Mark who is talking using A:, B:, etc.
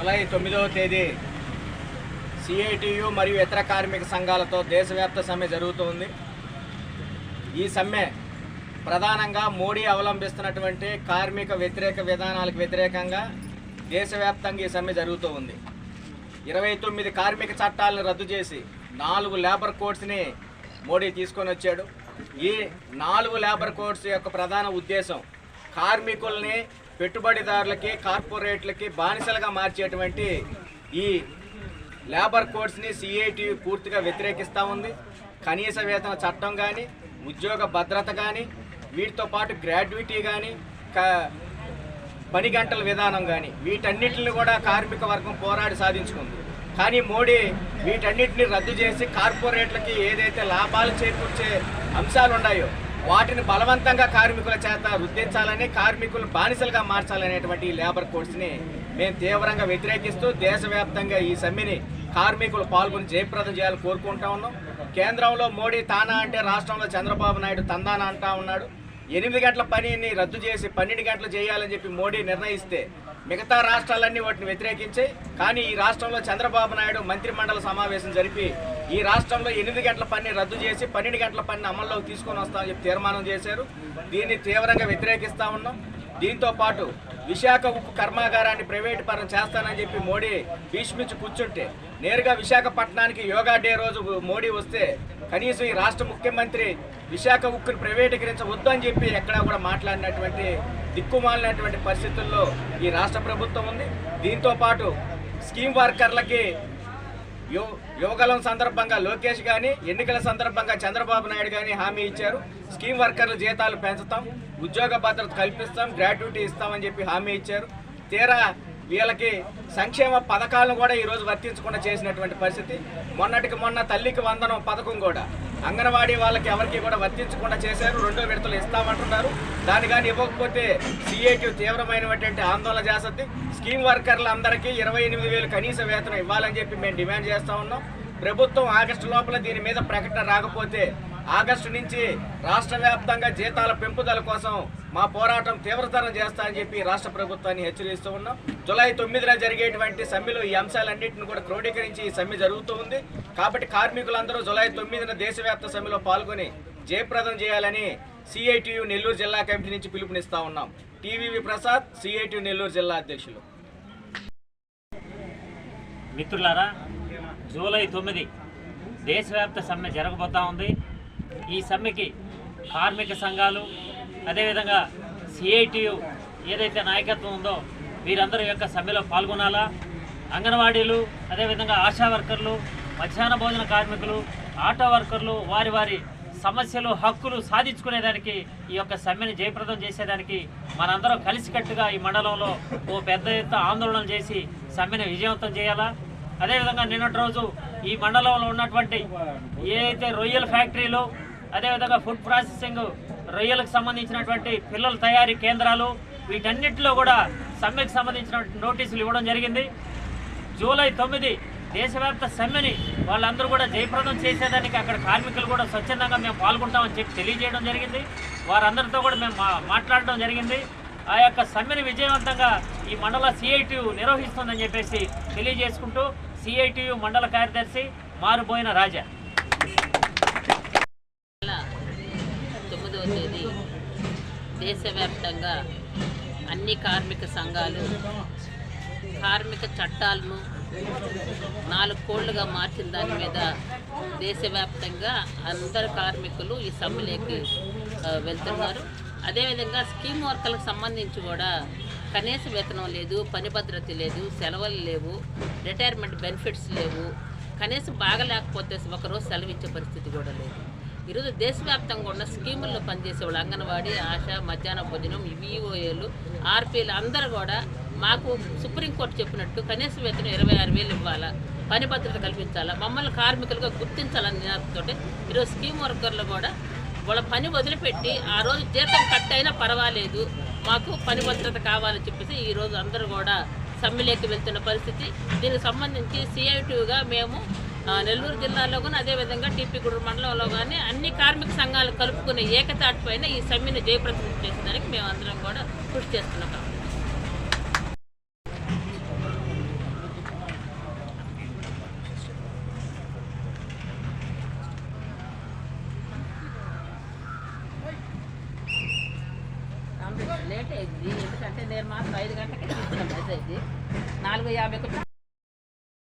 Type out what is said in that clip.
A: July తొమ్మిదవ తేదీ CITU మరియు ఇతర కార్మిక సంఘాలతో దేశవ్యాప్త సమ్మె జరుగుతుంది. ఈ సమ్మె ప్రధానంగా మోడీ అవలంబిస్తున్నటువంటి కార్మిక వ్యతిరేక విధానాలకు వ్యతిరేకంగా దేశవ్యాప్తంగా ఈ సమ్మె జరుగుతూ ఉంది ఇరవై తొమ్మిది కార్మిక చట్టాలను రద్దు చేసి నాలుగు లేబర్ కోడ్స్ని మోడీ తీసుకొని వచ్చాడు. ఈ నాలుగు లేబర్ కోడ్స్ యొక్క ప్రధాన ఉద్దేశం కార్మికుల్ని పెట్టుబడిదారులకి కార్పొరేట్లకి బానిసలుగా మార్చేటువంటి ఈ లేబర్ కోడ్స్ని సిఐటి పూర్తిగా వ్యతిరేకిస్తూ ఉంది. కనీస వేతన చట్టం కానీ ఉద్యోగ భద్రత కానీ వీటితో పాటు గ్రాడ్యుటీ కానీ పని గంటల విధానం కానీ వీటన్నిటిని కూడా కార్మిక వర్గం పోరాడి సాధించుకుంది. కానీ మోడీ వీటన్నిటిని రద్దు చేసి కార్పొరేట్లకి ఏదైతే లాభాలు చేకూర్చే అంశాలు ఉన్నాయో వాటిని బలవంతంగా కార్మికుల చేత రుద్దించాలని కార్మికులు బానిసలుగా మార్చాలనేటువంటి ఈ లేబర్ కోడ్స్ని మేము తీవ్రంగా వ్యతిరేకిస్తూ దేశవ్యాప్తంగా ఈ సమ్మెని కార్మికులు పాల్గొని జయప్రదం చేయాలని కోరుకుంటా ఉన్నాం. కేంద్రంలో మోడీ తానా అంటే రాష్ట్రంలో చంద్రబాబు నాయుడు తందానా అంటా ఉన్నాడు. ఎనిమిది గంటల పనిని రద్దు చేసి పన్నెండు గంటలు చేయాలని చెప్పి మోడీ నిర్ణయిస్తే మిగతా రాష్ట్రాలన్నీ వాటిని వ్యతిరేకించాయి. కానీ ఈ రాష్ట్రంలో చంద్రబాబు నాయుడు మంత్రిమండలి సమావేశం జరిపి ఈ రాష్ట్రంలో ఎనిమిది గంటల పని రద్దు చేసి పన్నెండు గంటల పని అమల్లోకి తీసుకొని వస్తామని చెప్పి తీర్మానం చేశారు. దీన్ని తీవ్రంగా వ్యతిరేకిస్తా ఉన్నాం. దీంతో పాటు విశాఖ ఉప్పు కర్మాగారాన్ని ప్రైవేటు పరం చేస్తానని చెప్పి మోడీ భీష్మించి కూర్చుంటే నేరుగా విశాఖపట్నానికి యోగా డే రోజు మోడీ వస్తే కనీసం ఈ రాష్ట్ర ముఖ్యమంత్రి విశాఖ ఉక్కుని ప్రైవేటీకరించవద్దు అని చెప్పి ఎక్కడా కూడా మాట్లాడినటువంటి దిక్కుమాలినటువంటి పరిస్థితుల్లో ఈ రాష్ట్ర ప్రభుత్వం ఉంది. దీంతో పాటు స్కీమ్ వర్కర్లకి యువగలం సందర్భంగా లోకేష్ కానీ ఎన్నికల సందర్భంగా చంద్రబాబు నాయుడు కానీ హామీ ఇచ్చారు. స్కీమ్ వర్కర్ల జీతాలు పెంచుతాం ఉద్యోగ భద్రత కల్పిస్తాం గ్రాట్యుటీ ఇస్తామని చెప్పి హామీ ఇచ్చారు. తీరా వీళ్ళకి సంక్షేమ పథకాలను కూడా ఈరోజు వర్తించకుండా చేసినటువంటి పరిస్థితి. మొన్నటికి మొన్న తల్లికి వందనం పథకం కూడా. అంగన్వాడీ వాళ్ళకి ఎవరికి కూడా వర్తించకుండా చేశారు. రెండో విడతలు ఇస్తామంటున్నారు. దాని కానీ ఇవ్వకపోతే సిఐటి తీవ్రమైనటువంటి ఆందోళన చేస్తుంది. స్కీమ్ వర్కర్లందరికీ ఇరవై ఎనిమిది వేలు కనీస వేతనం ఇవ్వాలని చెప్పి మేము డిమాండ్ చేస్తా ఉన్నాం. ప్రభుత్వం ఆగస్టు లోపల దీని మీద ప్రకటన రాకపోతే ఆగస్టు నుంచి రాష్ట్ర వ్యాప్తంగా జీతాల పెంపుదల కోసం మా పోరాటం తీవ్రతరం చేస్తా అని చెప్పి రాష్ట్ర ప్రభుత్వాన్ని హెచ్చరిస్తూ ఉన్నాం. జులై తొమ్మిదిన జరిగేటువంటి సమ్మెలో ఈ అంశాలన్నింటిని కూడా క్రోడీకరించి ఈ సమ్మె జరుగుతూ ఉంది. కాబట్టి కార్మికులందరూ జులై తొమ్మిదిన దేశవ్యాప్త సమ్మెలో పాల్గొని జయప్రదం చేయాలని సిఐటియు నెల్లూరు జిల్లా కమిటీ నుంచి పిలుపునిస్తా ఉన్నాం. టీవీవి ప్రసాద్ సిఐటియు నెల్లూరు జిల్లా అధ్యక్షులు.
B: మిత్రులారా జూలై తొమ్మిది దేశవ్యాప్త సమ్మె జరగబోతా ఉంది. ఈ సమ్మెకి కార్మిక సంఘాలు అదేవిధంగా సిఐటియు ఏదైతే నాయకత్వం ఉందో వీరందరూ యొక్క సమ్మెలో పాల్గొనాలా? అంగన్వాడీలు అదేవిధంగా ఆశా వర్కర్లు మధ్యాహ్న భోజన కార్మికులు ఆటో వర్కర్లు వారి వారి సమస్యలు హక్కులు సాధించుకునేదానికి ఈ యొక్క సమ్మెని జయప్రదం చేసేదానికి మనందరం కలిసికట్టుగా ఈ మండలంలో ఓ పెద్ద ఎత్తున ఆందోళన చేసి సమ్మెను విజయవంతం చేయాలా? అదేవిధంగా నిన్నటి రోజు ఈ మండలంలో ఉన్నటువంటి ఏ అయితే రొయ్యల ఫ్యాక్టరీలు అదేవిధంగా ఫుడ్ ప్రాసెసింగ్ రొయ్యలకు సంబంధించినటువంటి పిల్లల తయారీ కేంద్రాలు వీటన్నిటిలో కూడా సమ్మెకు సంబంధించిన నోటీసులు ఇవ్వడం జరిగింది. జూలై తొమ్మిది దేశవ్యాప్త సమ్మెని వాళ్ళందరూ కూడా జయప్రదం చేసేదానికి అక్కడ కార్మికులు కూడా స్వచ్ఛందంగా మేము పాల్గొంటామని చెప్పి తెలియజేయడం జరిగింది. వారందరితో కూడా మేము మా- మాట్లాడడం జరిగింది. ఆ యొక్క సమ్మెని విజయవంతంగా ఈ మండల సిఐటియు నిర్వహిస్తుందని చెప్పేసి తెలియజేసుకుంటూ సిఐటియు మండల కార్యదర్శి మారుబోయిన రాజా.
C: దేశవ్యాప్తంగా అన్ని కార్మిక సంఘాలు కార్మిక చట్టాలను నాలుగు కోళ్ళుగా మార్చిన దాని మీద దేశవ్యాప్తంగా అందరు కార్మికులు ఈ సమ్మెలోకి వెళ్తున్నారు. అదేవిధంగా స్కీమ్ వర్కర్లకు సంబంధించి కూడా కనీస వేతనం లేదు పని భద్రత లేదు సెలవులు లేవు రిటైర్మెంట్ బెనిఫిట్స్ లేవు. కనీసం బాగలేకపోతే ఒకరోజు సెలవు ఇచ్చే పరిస్థితి కూడా లేదు. ఈరోజు దేశవ్యాప్తంగా ఉన్న స్కీముల్లో పనిచేసే వాళ్ళు అంగన్వాడీ ఆశ మధ్యాహ్న భోజనం విఓఏలు ఆర్పీలు అందరూ కూడా మాకు సుప్రీంకోర్టు చెప్పినట్టు కనీస వేతనం ఇరవై ఆరు వేలు ఇవ్వాలా? పని భద్రత కల్పించాలా? మమ్మల్ని కార్మికులుగా గుర్తించాలని నినాదంతో ఈరోజు స్కీమ్ వర్కర్లు కూడా వాళ్ళ పని వదిలిపెట్టి ఆ రోజు జీతం కట్ అయినా పర్వాలేదు మాకు పని భద్రత కావాలని చెప్పేసి ఈరోజు అందరూ కూడా సమ్మెలోకి వెళ్తున్న పరిస్థితి. దీనికి సంబంధించి సిఐటిగా మేము నెల్లూరు జిల్లాలో కానీ అదేవిధంగా టీపీగూడూరు మండలంలో కానీ అన్ని కార్మిక సంఘాలు కలుపుకునే ఏకతాటి పైన ఈ సమ్మెను జయప్రదం చేసేదానికి మేమందరం కూడా కృషి చేస్తున్నాం. లేట్ అయింది. ఎందుకంటే నేను మాత్రం ఐదు గంటలకి తీసుకున్న మెసేజ్ నాలుగు యాభైకి